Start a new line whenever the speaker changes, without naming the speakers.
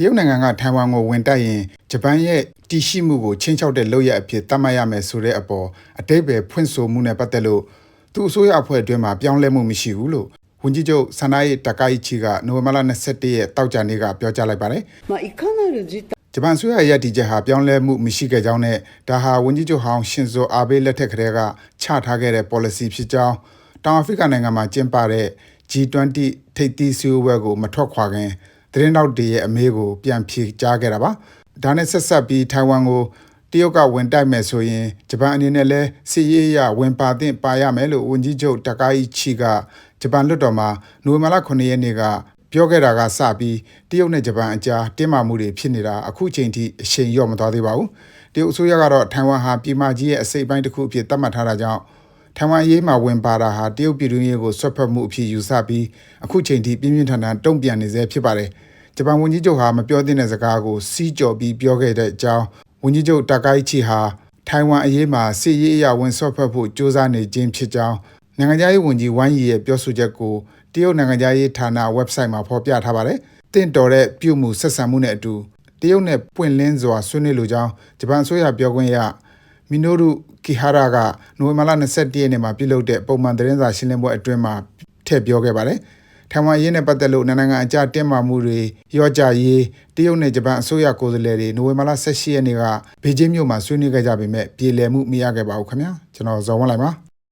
တရုတ်နိုင်ငံကထိုင်ဝမ်ကိုဝင်တိုက်ရင်ဂျပန်ရဲ့တည်ရှိမှုကိုချင်းချောက်တဲ့လုပ်ရအဖြစ်သတ်မှတ်ရမယ်ဆိုတဲ့အပေါ်အတိတ်ပဲဖွင့်ဆိုမှုနဲ့ပတ်သက်လို့သူအစိုးရအဖွဲ့အတွင်းမှာပြောင်းလဲမှုမရှိဘူးလို့ဝန်ကြီးချုပ်ဆန္ဒရေးတကာအီချီကနိုဝင်ဘာလ21ရက်တောက်ကြနေ့ကပြောကြားလိုက်ပါတယ်။ဂျပန်ဆွေရရည်တည်ချက်ဟာပြောင်းလဲမှုမရှိခဲ့ကြောင်းနဲ့ဒါဟာဝန်ကြီးချုပ်ဟောင်းရှင်ဇိုအာဘေးလက်ထက်ကတည်းကချထားခဲ့တဲ့ policy ဖြစ်ကြောင်းတောင်အာဖရိကနိုင်ငံမှာကျင်းပတဲ့ G20 ထိပ်သီးဆွေးနွေးပွဲကိုမထွက်ခွာခင် သတင်းတောက်တွေရဲ့အမေးကိုပြန်ဖြေကြားခဲ့တာပါဒါနဲ့ဆက်ဆက်ပြီးထိုင်ဝမ်ကိုတရုတ်ကဝင်တိုက်မယ်ဆိုရင်ဂျပန်အနေနဲ့လည်းစီရေးအရဝင်ပါသင့်ပါရမယ်လို့ဝန်ကြီးချုပ်တကိုင်ချီကဂျပန်လွှတ်တော်မှာနိုဝင်ဘာလ9ရက်နေ့ကပြောခဲ့တာကစပြီးတရုတ်နဲ့ဂျပန်အကြားတင်းမာမှုတွေဖြစ်နေတာအခုချိန်ထိအရှိန်လျော့မသွားသေးပါဘူးတရုတ်အစိုးရကတော့ထိုင်ဝမ်ဟာပြည်မကြီးရဲ့အစိတ်အပိုင်းတစ်ခုအဖြစ်သတ်မှတ်ထားတာကြောင့် ထိုင်ဝမ်အရေးမှာဝင်ပါတာဟာတရုတ်ပြည်တွင်းရေးကိုဆွတ်ဖက်မှုအဖြစ်ယူဆပြီးအခုချိန်ထိပြင်းပြင်းထန်ထန်တုံ့ပြန်နေဆဲဖြစ်ပါတယ်ဂျပန်ဝန်ကြီးချုပ်ဟာမပြောသင့်တဲ့စကားကိုစီးကြော်ပြီးပြောခဲ့တဲ့အကြောင်းဝန်ကြီးချုပ်တာကိုင်ချီဟာထိုင်ဝမ်အရေးမှာစစ်ရေးအရာဝင်ဆွတ်ဖက်ဖို့ကြိုးစားနေခြင်းဖြစ်ကြောင်းနိုင်ငံခြားရေးဝန်ကြီးဝမ်ယီရဲ့ပြောဆိုချက်ကိုတရုတ်နိုင်ငံခြားရေးဌာန website မှာဖော်ပြထားပါတယ်။တင့်တော်တဲ့ပြုမှုဆက်ဆံမှုနဲ့အတူတရုတ်နဲ့ပွင့်လင်းစွာဆွေးနွေးလိုကြောင်းဂျပန်အစိုးရပြောခွင့်ရမီနိုရု ကီဟာရာကနိုဝင်ဘာလ21ရက်နေ့မှာပြုလုပ်တဲ့ပုံမှန်သတင်းစာရှင်းလင်းပွဲအတွင်းမှာထည့်ပြောခဲ့ပါတယ်။ထိုင်ဝမ်အရေးနဲ့ပတ်သက်လို့နိုင်ငံအကြားတင်းမာမှုတွေရောကြရေးတရုတ်နဲ့ဂျပန်အစိုးရကိုယ်စားလှယ်တွေနိုဝင်ဘာလ18ရက်နေ့ကဘေကျင်းမြို့မှာဆွေးနွေးခဲ့ကြပေမဲ့ပြည်လည်မှုမရခဲ့ပါဘူးခင်ဗျာကျွန်တော်ဇော်ဝင်းလိုက်ပါ